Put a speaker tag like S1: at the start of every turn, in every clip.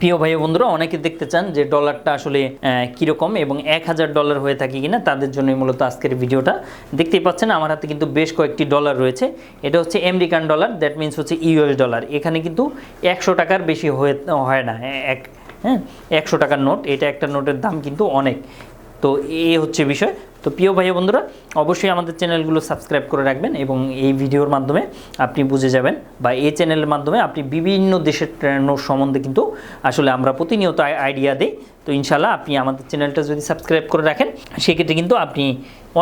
S1: প্রিয় ভাই বন্ধুরা, অনেকে দেখতে চান যে ডলারটা আসলে কীরকম এবং এক হাজার ডলার হয়ে থাকে কিনা, তাদের জন্য মূলত আজকের ভিডিওটা। দেখতেই পাচ্ছেন, আমার হাতে কিন্তু বেশ কয়েকটি ডলার রয়েছে। এটা হচ্ছে আমেরিকান ডলার দ্যাট মিন্স হচ্ছে ইউএস ডলার এখানে কিন্তু একশো টাকার বেশি হয়ে, হয় না, এক হ্যাঁ একশো টাকার নোট। এটা একটা নোটের দাম কিন্তু অনেক। তো এ হচ্ছে বিষয়। তো প্রিয় ভাই বন্ধুরা, অবশ্যই আমাদের চ্যানেলগুলো সাবস্ক্রাইব করে রাখবেন এবং এই ভিডিওর মাধ্যমে আপনি বুঝে যাবেন বা এই চ্যানেলের মাধ্যমে আপনি বিভিন্ন দেশের নোট সম্বন্ধে কিন্তু আসলে আমরা প্রতিনিয়ত আইডিয়া দিই। তো ইনশাল্লাহ আপনি আমাদের চ্যানেলটা যদি সাবস্ক্রাইব করে রাখেন, সেক্ষেত্রে কিন্তু আপনি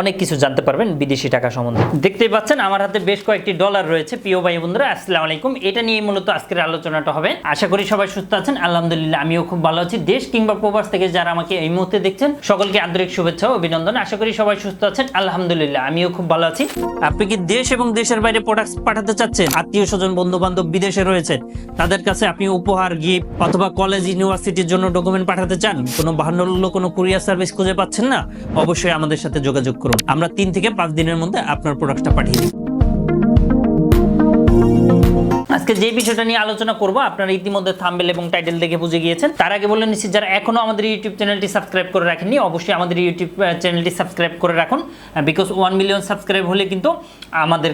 S1: অনেক কিছু জানতে পারবেন বিদেশি টাকা সম্বন্ধে। দেখতেই পাচ্ছেন, আমার হাতে বেশ কয়েকটি ডলার রয়েছে, প্রিয় ভাই বন্ধুরা আসসালামু আলাইকুম। এটা নিয়ে মূলত আজকের আলোচনাটা হবে। আশা করি সবাই সুস্থ আছেন, আলহামদুলিল্লাহ আমিও খুব ভালো আছি। দেশ কিংবা প্রবাস থেকে যারা আমাকে এই মুহূর্তে দেখছেন, সকলকে আন্তরিক শুভেচ্ছা অভিনন্দন। আশা করি সবাই সুস্থ আছেন, আলহামদুলিল্লাহ আমিও খুব ভালো আছি। আপনি কি দেশ এবং দেশের বাইরে প্রোডাক্ট পাঠাতে চাচ্ছেন? আত্মীয় স্বজন বন্ধু বান্ধব বিদেশে রয়েছে, তাদের কাছে আপনি উপহার গিফট অথবা কলেজ ইউনিভার্সিটির জন্য ডকুমেন্ট পাঠাতে চান? কোনো বাহান্ন কোনো কুরিয়ার সার্ভিস খুঁজে পাচ্ছেন না? অবশ্যই আমাদের সাথে যোগাযোগ করুন। আমরা তিন থেকে পাঁচ দিনের মধ্যে আপনার প্রোডাক্টটা পাঠিয়ে দিই। আজকে যে বিষয়টা নিয়ে আলোচনা করব, আপনারা ইতিমধ্যে থাম্বেল এবং টাইটেল দেখে বুঝে গিয়েছেন। তার আগে বলে নিচ্ছি, যারা এখনও আমাদের ইউটিউব চ্যানেলটি সাবস্ক্রাইব করে রাখেননি, অবশ্যই আমাদের ইউটিউব চ্যানেলটি সাবস্ক্রাইব করে রাখুন। বিকজ ওয়ান মিলিয়ন সাবস্ক্রাইব হলে কিন্তু আমাদের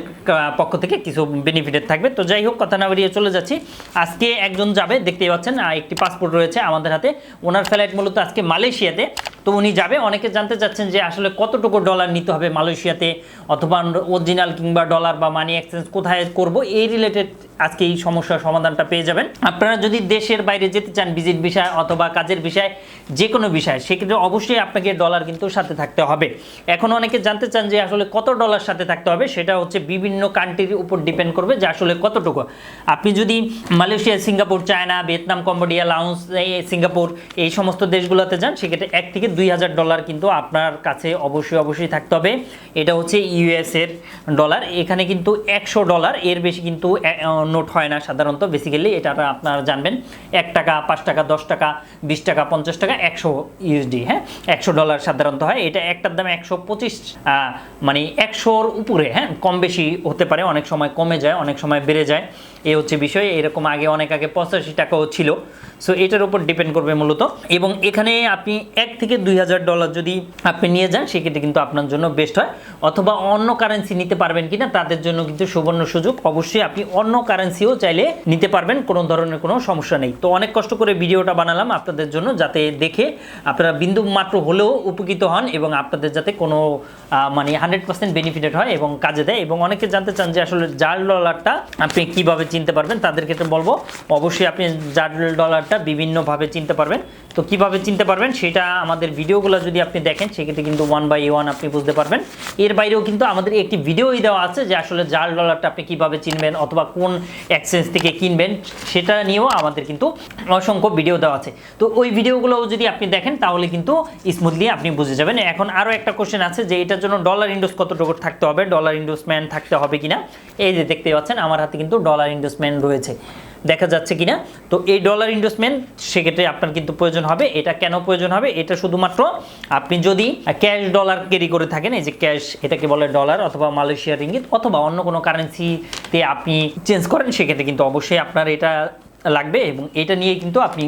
S1: পক্ষ থেকে কিছু বেনিফিটেড থাকবে। তো যাই হোক, কথা না বেরিয়ে চলে যাচ্ছি। আজকে একজন যাবে, দেখতেই পাচ্ছেন একটি পাসপোর্ট রয়েছে আমাদের হাতে। ওনার ফ্লাইট মূলত আজকে মালয়েশিয়াতে। তো উনি যাবে। অনেকে জানতে চাচ্ছেন যে আসলে কতটুকু ডলার নিতে হবে মালয়েশিয়াতে অথবা অরিজিনাল কিংবা ডলার বা মানি এক্সচেঞ্জ কোথায় করব এই রিলেটেড আজকে এই সমস্যার সমাধানটা পেয়ে যাবেন। আপনারা যদি দেশের বাইরে যেতে চান ভিজিট বিষয় অথবা কাজের বিষয় যে কোনো বিষয়, সেক্ষেত্রে অবশ্যই আপনাকে ডলার কিন্তু সাথে থাকতে হবে। এখন অনেকে জানতে চান যে আসলে কত ডলার সাথে থাকতে হবে, সেটা হচ্ছে বিভিন্ন কান্ট্রির উপর ডিপেন্ড করবে যে আসলে কতটুকু। আপনি যদি Malaysia, Singapore, China, Vietnam, Cambodia Laos Singapore, এই সমস্ত দেশগুলোতে যান, সেক্ষেত্রে এক থেকে দুই হাজার ডলার কিন্তু আপনার কাছে অবশ্যই অবশ্যই থাকতে হবে। এটা হচ্ছে ইউএস এর ডলার। এখানে কিন্তু একশো ডলার। এর বেশি কিন্তু নোট হয় না সাধারণত। বেসিক্যালি এটা আপনারা জানবেন। এক টাকা, পাঁচ টাকা, দশ টাকা, বিশ টাকা, পঞ্চাশ টাকা, একশো ইউএসডি হ্যাঁ? একশো ডলার সাধারণত হয়। এটা একটার দাম একশো পঁচিশ মানে একশোর উপরে হ্যাঁ? কম বেশি হতে পারে। অনেক সময় কমে যায়, অনেক সময় বেড়ে যায়। এই হচ্ছে বিষয়। এরকম আগে, অনেক আগে পঁচাশি টাকাও ছিল। সো এটার উপর ডিপেন্ড করবে মূলত। এবং এখানে আপনি এক থেকে দুই হাজার ডলার যদি আপনি নিয়ে যান, সেক্ষেত্রে কিন্তু আপনার জন্য বেস্ট হয়। অথবা অন্য কারেন্সি নিতে পারবেন কিনা, তাদের জন্য কিন্তু সুবর্ণ সুযোগ। অবশ্যই আপনি অন্য কারেন্সিও চাইলে নিতে পারবেন, কোনো ধরনের কোনো সমস্যা নেই। তো অনেক কষ্ট করে ভিডিওটা বানালাম আপনাদের জন্য, যাতে দেখে আপনারা বিন্দু মাত্র হলেও উপকৃত হন এবং আপনাদের যাতে কোনো মানে হান্ড্রেড পার্সেন্ট বেনিফিটেড হয় এবং কাজে দেয়। এবং অনেকে জানতে চান যে আসলে জাল ডলারটা আপনি কীভাবে চিনতে পারবেন, তাদের ক্ষেত্রে বলব, অবশ্যই আপনি জাল ডলারটা বিভিন্নভাবে চিনতে পারবেন। তো কীভাবে চিনতে পারবেন, সেটা আমাদের ভিডিওগুলো যদি আপনি দেখেন, সেক্ষেত্রে কিন্তু ওয়ান বাই ওয়ান আপনি বুঝতে পারবেন। এর বাইরেও কিন্তু আমাদের একটি ভিডিওই দেওয়া আছে যে আসলে জাল ডলারটা আপনি কীভাবে চিনবেন অথবা কোন এক্সচেঞ্জ থেকে কিনবেন, সেটা নিয়েও আমাদের কিন্তু অসংখ্য ভিডিও দেওয়া আছে। তো ওই ভিডিওগুলোও যদি আপনি দেখেন, তাহলে কিন্তু স্মুথলি আপনি বুঝে যাবেন। এখন আরও একটা কোশ্চেন আছে যে এটার জন্য ডলার ইন্ডোস কতটুকু থাকতে হবে? ডলার ইন্ডোসমেন্ট থাকতে হবে কিনা? এই যে দেখতে পাচ্ছেন, আমার হাতে কিন্তু ডলার ইন্ডোসমেন্ট রয়েছে। দেখা যাচ্ছে কিনা। তো এই ডলার ইনভেস্টমেন্ট সেক্ষেত্রে আপনার কিন্তু প্রয়োজন হবে, এটা কেন প্রয়োজন হবে, এটা শুধুমাত্র আপনি যদি ক্যাশ ডলার ক্যারি করে থাকেন, এই যে ক্যাশ এটাকে বলে ডলার অথবা মালয়েশিয়ার ইঙ্গিত অথবা অন্য কোনো কারেন্সিতে আপনি চেঞ্জ করেন, সেক্ষেত্রে কিন্তু অবশ্যই আপনার এটা লাগবে এবং এটা নিয়ে কিন্তু আপনি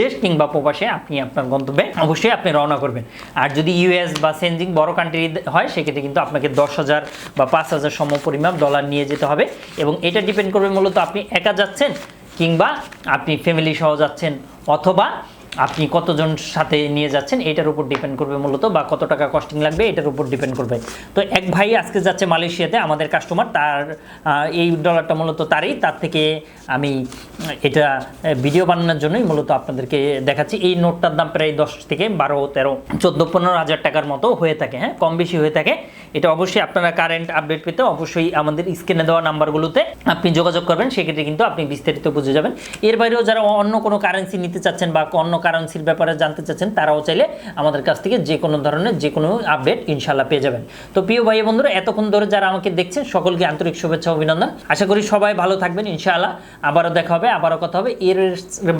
S1: দেশ কিংবা প্রবাসে আপনি আপনার গন্তব্যে অবশ্যই আপনি রওনা করবেন। আর যদি ইউএস বা সেনজিং বড় কান্ট্রি হয়, সেক্ষেত্রে কিন্তু আপনাকে দশ হাজার বা পাঁচ হাজার সম পরিমাপ ডলার নিয়ে যেতে হবে এবং এটা ডিপেন্ড করবে মূলত আপনি একা যাচ্ছেন কিংবা আপনি ফ্যামিলি সহ যাচ্ছেন অথবা আপনি কতজন সাথে নিয়ে যাচ্ছেন, এটার উপর ডিপেন্ড করবে মূলত বা কত টাকা কস্টিং লাগবে, এটার উপর ডিপেন্ড করবে। তো এক ভাই আজকে যাচ্ছে মালয়েশিয়াতে, আমাদের কাস্টমার তার এই ডলারটা মূলত তারই, তার থেকে আমি এটা ভিডিও বানানোর জন্যই মূলত আপনাদেরকে দেখাচ্ছি। এই নোটটার দাম প্রায় দশ থেকে বারো, তেরো, চোদ্দ, পনেরো হাজার টাকার মতো হয়ে থাকে হ্যাঁ কম বেশি হয়ে থাকে। এটা অবশ্যই আপনারা কারেন্ট আপডেট পেতে অবশ্যই আমাদের স্ক্রিনে দেওয়া নাম্বারগুলোতে আপনি যোগাযোগ করবেন, সেক্ষেত্রে কিন্তু আপনি বিস্তারিত বুঝে যাবেন। এর বাইরেও যারা অন্য কোনো কারেন্সি নিতে চাচ্ছেন বা অন্য কারেন্সির ব্যাপারে জানতে চাচ্ছেন, তারাও চাইলে আমাদের কাছ থেকে যে কোনো ধরনের যে কোনো আপডেট ইনশাল্লাহ পেয়ে যাবেন। তো প্রিয় ভাই বন্ধুরা, এতক্ষণ ধরে যারা আমাকে দেখছেন, সকলকে আন্তরিক শুভেচ্ছা অভিনন্দন। আশা করি সবাই ভালো থাকবেন ইনশাআল্লাহ। আবারও দেখা হবে, আবারও কথা হবে। এর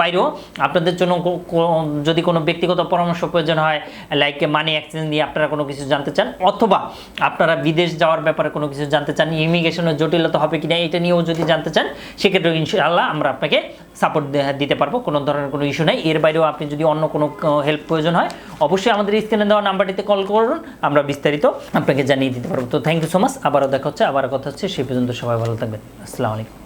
S1: বাইরেও আপনাদের জন্য যদি কোনো ব্যক্তিগত পরামর্শ প্রয়োজন হয় লাইক মানি এক্সচেঞ্জ নিয়ে আপনারা কোনো কিছু জানতে চান, অথবা আপনারা বিদেশ যাওয়ার ব্যাপারে কোনো কিছু জানতে চান, ইমিগ্রেশনের জটিলতা হবে কিনা এটা নিয়েও যদি জানতে চান সেক্ষেত্রে ইনশাআল্লাহ আমরা আপনাকে সাপোর্ট দিতে পারব, কোনো ধরনের কোনো ইস্যু নাই। এর বাইরেও আপনি যদি অন্য কোনো হেল্প প্রয়োজন হয়, অবশ্যই আমাদের স্ক্রিনে দেওয়া নাম্বারটিতে কল করুন, আমরা বিস্তারিত আপনাকে জানিয়ে দিতে পারব। তো থ্যাংক ইউ সো মাচ আবারও দেখা হচ্ছে আবার কথা হচ্ছে সেই পর্যন্ত সবাই ভালো থাকবেন। আসসালামু আলাইকুম।